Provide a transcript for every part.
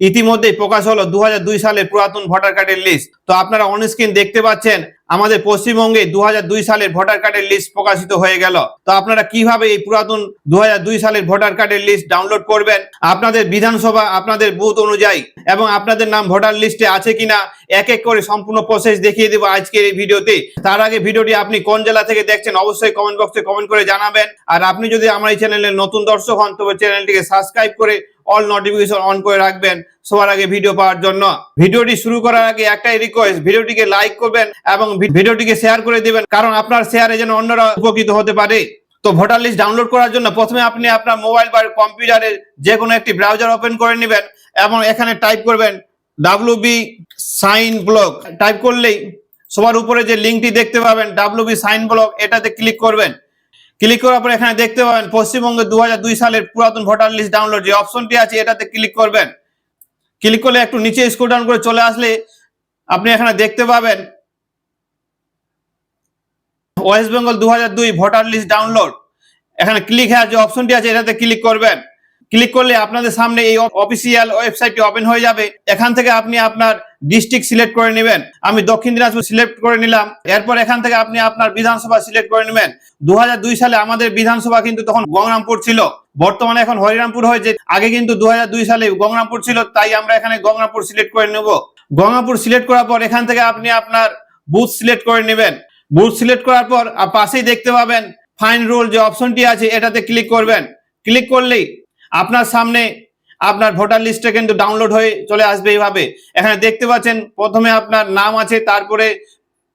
ইতিমধ্যেই প্রকাশ হলো দুহাজার দুই সালের পুরাতন ভোটার কার্ডের লিস্ট তো আপনারা অন স্ক্রিন দেখতে পাচ্ছেন, আমাদের পশ্চিমবঙ্গে দুহাজার দুই সালের ভোটার কার্ডের লিস্ট প্রকাশিত হয়ে গেল। তো আপনারা কীভাবে এই পুরাতন দুহাজার দুই সালের ভোটার কার্ডের লিস্ট ডাউনলোড করবেন? আপনাদের বিধানসভা, আপনাদের বুথ অনুযায়ী। এবং আপনাদের নাম ভোটার লিস্টে আছে কিনা, এক এক করে সম্পূর্ণ প্রসেস দেখিয়ে দেবো আজকের এই ভিডিওতে। তার আগে ভিডিওটি আপনি কোন জেলা থেকে দেখছেন, অবশ্যই কমেন্ট বক্সে কমেন্ট করে জানাবেন। আর আপনি যদি আমার এই চ্যানেলের নতুন দর্শক হন, তবে চ্যানেলটিকে সাবস্ক্রাইব করে অল নোটিফিকেশন অন করে রাখবেন সবার আগে ভিডিও পাওয়ার জন্য। ভিডিওটি শুরু করার আগে একটাই রিকোয়েস্ট ভিডিওটিকে লাইক করবেন এবং ভিডিওটিকে শেয়ার করে দিবেন, কারণ আপনার শেয়ারে যেন অন্যরা উপকৃত হতে পারে। তো ভোটার লিস্ট ডাউনলোড করার জন্য প্রথমে আপনি আপনার মোবাইল বা কম্পিউটারের যে কোনো একটি ব্রাউজার ওপেন করে নেবেন এবং এখানে টাইপ করবেন W B sign block type করলেই সবার উপরে যে লিঙ্কটি দেখতে পাবেন ডাব্লিউ বি সাইন ব্লক এটাতে ক্লিক করবেন। ক্লিক করার পর এখানে দেখতে পাবেন পশ্চিমবঙ্গে দু হাজার দুই সালের পুরাতন ভোটার লিস্ট ডাউনলোড যে অপশনটি আছে এটাতে ক্লিক করবেন। ক্লিক করলে একটু নিচে স্কুল ডাউন করে চলে আসলে আপনি এখানে দেখতে পাবেন ওয়েস্ট বেঙ্গল দু হাজার দুই ভোটার লিস্ট ডাউনলোড। এখানে ক্লিক হ্যাঁ যে অপশনটি আছে এটাতে ক্লিক করবেন। ক্লিক করলে আপনাদের সামনে এই অফিসিয়াল ওয়েবসাইটটি ওপেন হয়ে যাবে। এখান থেকে আপনি আপনার ডিস্ট্রিক্ট সিলেক্ট করে নেবেন। আমি দক্ষিণ দিনাজপুর সিলেক্ট করে নিলাম। এরপর এখান থেকে আপনি আপনার বিধানসভা সিলেক্ট করে নেবেন। দু হাজার দুই সালে আমাদের বিধানসভা কিন্তু তখন গঙ্গরামপুর ছিল। বর্তমানে এখন হরিরামপুর হয়েছে। আগে কিন্তু দু হাজার দুই সালে গঙ্গরামপুর ছিল, তাই আমরা এখানে গঙ্গারামপুর সিলেক্ট করে নেব। গঙ্গাপুর সিলেক্ট করার পর এখান থেকে আপনি আপনার বুথ সিলেক্ট করে নেবেন। বুথ সিলেক্ট করার পর পাশেই দেখতে পাবেন ফাইন রোল যে অপশনটি আছে, এটাতে ক্লিক করবেন। ক্লিক করলেই আপনার সামনে আপনার ভোটার লিস্টটা কিন্তু ডাউনলোড হয়ে চলে আসবে এইভাবে। এখানে দেখতে পাচ্ছেন, প্রথমে আপনার নাম আছে, তারপরে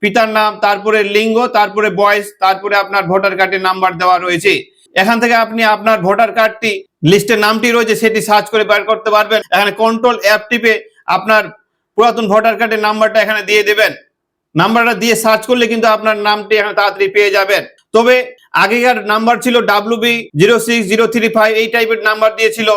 পিতার নাম, তারপরে লিঙ্গ, তারপরে বয়স, তারপরে আপনার ভোটার কার্ডের নাম্বার দেওয়া রয়েছে। এখান থেকে আপনি আপনার ভোটার কার্ডটি, লিস্টের নামটি রয়েছে, সেটি সার্চ করে বের করতে পারবেন। এখানে কন্ট্রোল অ্যাপ টিপে আপনার পুরাতন ভোটার কার্ডের নাম্বারটা এখানে দিয়ে দেবেন। নাম্বারটা দিয়ে সার্চ করলে কিন্তু আপনার নামটি এখানে তাড়াতাড়ি পেয়ে যাবেন। তবে আগেকার নাম্বার ছিল W B zero six zero three five, এই টাইপের নাম্বার দিয়েছিল।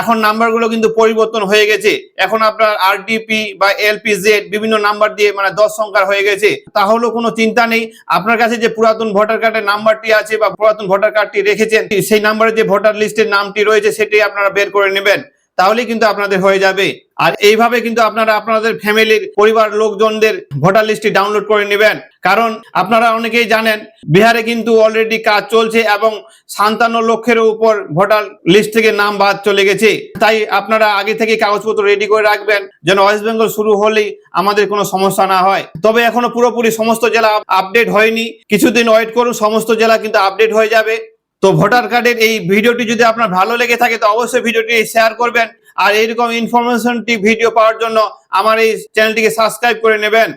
এখন নাম্বারগুলো কিন্তু পরিবর্তন হয়ে গেছে। এখন আপনার আরডিপি বা এলপিজেড বিভিন্ন নাম্বার দিয়ে মানে দশ সংখ্যার হয়ে গেছে। তাহলেও কোনো চিন্তা নেই। আপনার কাছে যে পুরাতন ভোটার কার্ডের নাম্বারটি আছে বা পুরাতন ভোটার কার্ডটি রেখেছেন, সেই নাম্বারে যে ভোটার লিস্টের নামটি রয়েছে, সেটি আপনারা বের করে নেবেন। তাহলেই কিন্তু আপনাদের হয়ে যাবে। আর এইভাবে কিন্তু আপনারা আপনাদের ফ্যামিলির পরিবার লোকজনদের ভোটার লিস্টটি ডাউনলোড করে নেবেন। কারণ আপনারা অনেকেই জানেন, বিহারে কিন্তু অলরেডি কাজ চলছে এবং সান্তান্ন লক্ষের উপর ভোটার লিস্ট থেকে নাম বাদ চলে গেছে। তাই আপনারা আগে থেকে কাগজপত্র রেডি করে রাখবেন, যেন ওয়েস্ট বেঙ্গল শুরু হলেই আমাদের কোনো সমস্যা না হয়। তবে এখনও পুরোপুরি সমস্ত জেলা আপডেট হয়নি। কিছুদিন ওয়েট করুন, সমস্ত জেলা কিন্তু আপডেট হয়ে যাবে। তো ভোটার কার্ডের এই ভিডিওটি যদি আপনার ভালো লেগে থাকে, তো অবশ্যই ভিডিওটি শেয়ার করবেন। আর এইরকম ইনফরমেশনটি ভিডিও পাওয়ার জন্য আমার এই চ্যানেলটিকে সাবস্ক্রাইব করে নেবেন।